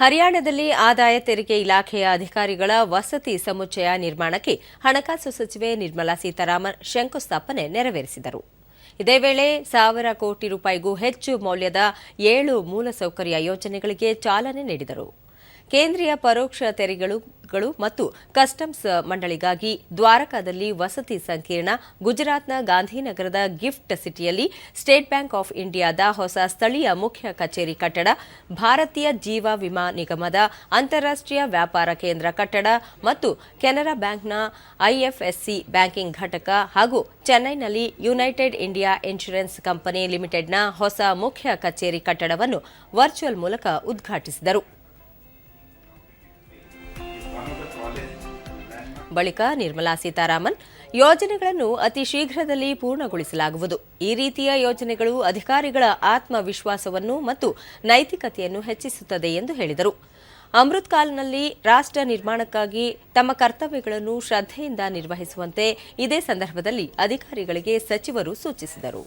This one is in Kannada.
ಹರಿಯಾಣದಲ್ಲಿ ಆದಾಯ ತೆರಿಗೆ ಇಲಾಖೆಯ ಅಧಿಕಾರಿಗಳ ವಸತಿ ಸಮುಚ್ಚಯ ನಿರ್ಮಾಣಕ್ಕೆ ಹಣಕಾಸು ಸಚಿವೆ ನಿರ್ಮಲಾ ಸೀತಾರಾಮನ್ ಶಂಕುಸ್ಥಾಪನೆ ನೆರವೇರಿಸಿದರು. ಇದೇ ವೇಳೆ ಸಾವಿರ ಕೋಟಿ ರೂಪಾಯಿಗೂ ಹೆಚ್ಚು ಮೌಲ್ಯದ ಏಳು ಮೂಲಸೌಕರ್ಯ ಯೋಜನೆಗಳಿಗೆ ಚಾಲನೆ ನೀಡಿದರು. ಕೇಂದ್ರೀಯ ಪರೋಕ್ಷ ತೆರಿಗೆಗಳು ಮತ್ತು ಕಸ್ಟಮ್ಸ್ ಮಂಡಳಿಗಾಗಿ ದ್ವಾರಕಾದಲ್ಲಿ ವಸತಿ ಸಂಕೀರ್ಣ ಗುಜರಾತ್ನ ಗಾಂಧಿನಗರದ ಗಿಫ್ಟ್ ಸಿಟಿಯಲ್ಲಿ ಸ್ಟೇಟ್ ಬ್ಯಾಂಕ್ ಆಫ್ ಇಂಡಿಯಾದ ಹೊಸ ಸ್ಥಳೀಯ ಮುಖ್ಯ ಕಚೇರಿ ಕಟ್ಟಡ, ಭಾರತೀಯ ಜೀವ ವಿಮಾ ನಿಗಮದ ಅಂತಾರಾಷ್ಟೀಯ ವ್ಯಾಪಾರ ಕೇಂದ್ರ ಕಟ್ಟಡ ಮತ್ತು ಕೆನರಾ ಬ್ಯಾಂಕ್ನ ಐಎಫ್ಎಸ್ಸಿ ಬ್ಯಾಂಕಿಂಗ್ ಘಟಕ ಹಾಗೂ ಚೆನ್ನೈನಲ್ಲಿ ಯುನೈಟೆಡ್ ಇಂಡಿಯಾ ಇನ್ಶೂರೆನ್ಸ್ ಕಂಪನಿ ಲಿಮಿಟೆಡ್ನ ಹೊಸ ಮುಖ್ಯ ಕಚೇರಿ ಕಟ್ಟಡವನ್ನು ವರ್ಚುವಲ್ ಮೂಲಕ ಉದ್ಘಾಟಿಸಿದರು. ಬಳಿಕ ನಿರ್ಮಲಾ ಸೀತಾರಾಮನ್, ಯೋಜನೆಗಳನ್ನು ಅತಿ ಶೀಘ್ರದಲ್ಲಿ ಪೂರ್ಣಗೊಳಿಸಲಾಗುವುದು. ಈ ರೀತಿಯ ಯೋಜನೆಗಳು ಅಧಿಕಾರಿಗಳ ಆತ್ಮವಿಶ್ವಾಸವನ್ನು ಮತ್ತು ನೈತಿಕತೆಯನ್ನು ಹೆಚ್ಚಿಸುತ್ತದೆ ಎಂದು ಹೇಳಿದರು. ಅಮೃತ್ ಕಾಲ್ನಲ್ಲಿ ರಾಷ್ಟ್ರ ನಿರ್ಮಾಣಕ್ಕಾಗಿ ತಮ್ಮ ಕರ್ತವ್ಯಗಳನ್ನು ಶ್ರದ್ಧೆಯಿಂದ ನಿರ್ವಹಿಸುವಂತೆ ಇದೇ ಸಂದರ್ಭದಲ್ಲಿ ಅಧಿಕಾರಿಗಳಿಗೆ ಸಚಿವರು ಸೂಚಿಸಿದರು.